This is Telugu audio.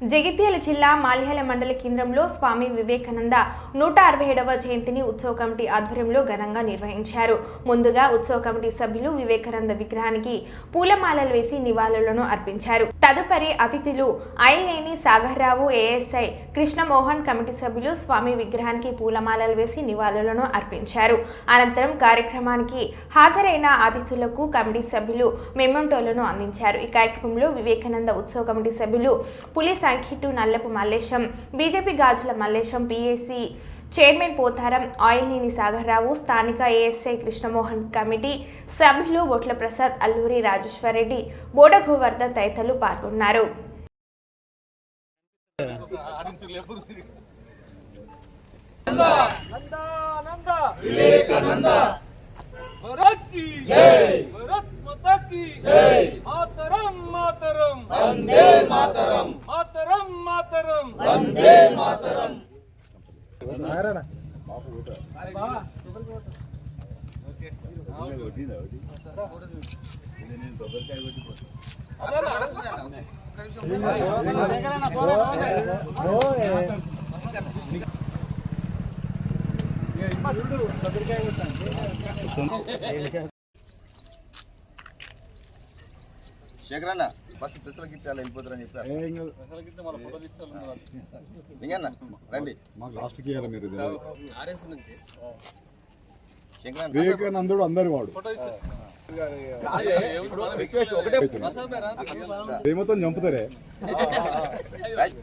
జగిత్యాల జిల్లా మాల్యాల మండల కేంద్రంలో స్వామి వివేకానంద నూట అరవై ఏడవ జయంతిని ఉత్సవ కమిటీ ఆధ్వర్యంలో ఘనంగా నిర్వహించారు. ముందుగా ఉత్సవ కమిటీ సభ్యులు వివేకానంద విగ్రహానికి పూలమాలలు వేసి నివాళులను అర్పించారు. తదుపరి అతిథులు ఐలేని సాగర్రావు ఏఎస్ఐ కృష్ణమోహన్ కమిటీ సభ్యులు స్వామి విగ్రహానికి పూలమాలలు వేసి నివాళులను అర్పించారు. అనంతరం కార్యక్రమానికి హాజరైన అతిథులకు కమిటీ సభ్యులు మెమెంటోలను అందించారు. ఈ కార్యక్రమంలో వివేకానంద ఉత్సవ కమిటీ సభ్యులు పులి సంఖిటు Nallapu Mallesham BJP Gajula Mallesham PSC chairman Potharam Ailneni Sagarrao స్థానిక ఏఎస్ఐ కృష్ణమోహన్ కమిటీ సభ్యులు బొట్ల ప్రసాద్ అల్లూరి రాజేశ్వరరెడ్డి బోడగోవర్ధన్ తదితరులు పాల్గొన్నారు. మాతరం. వందే మాతరం. నారాయణ. ఫస్ట్ ప్రెస్లకి ఇచ్చాలి వెళ్ళిపోతారని చెప్పారు. ఇంకన్నా రండి. మాకు లాస్ట్కి మీరు ఇది. శంకరన్న వివేకానందుడు అందరి వాడు. ప్రేమతో చంపుతారే. రాజ్-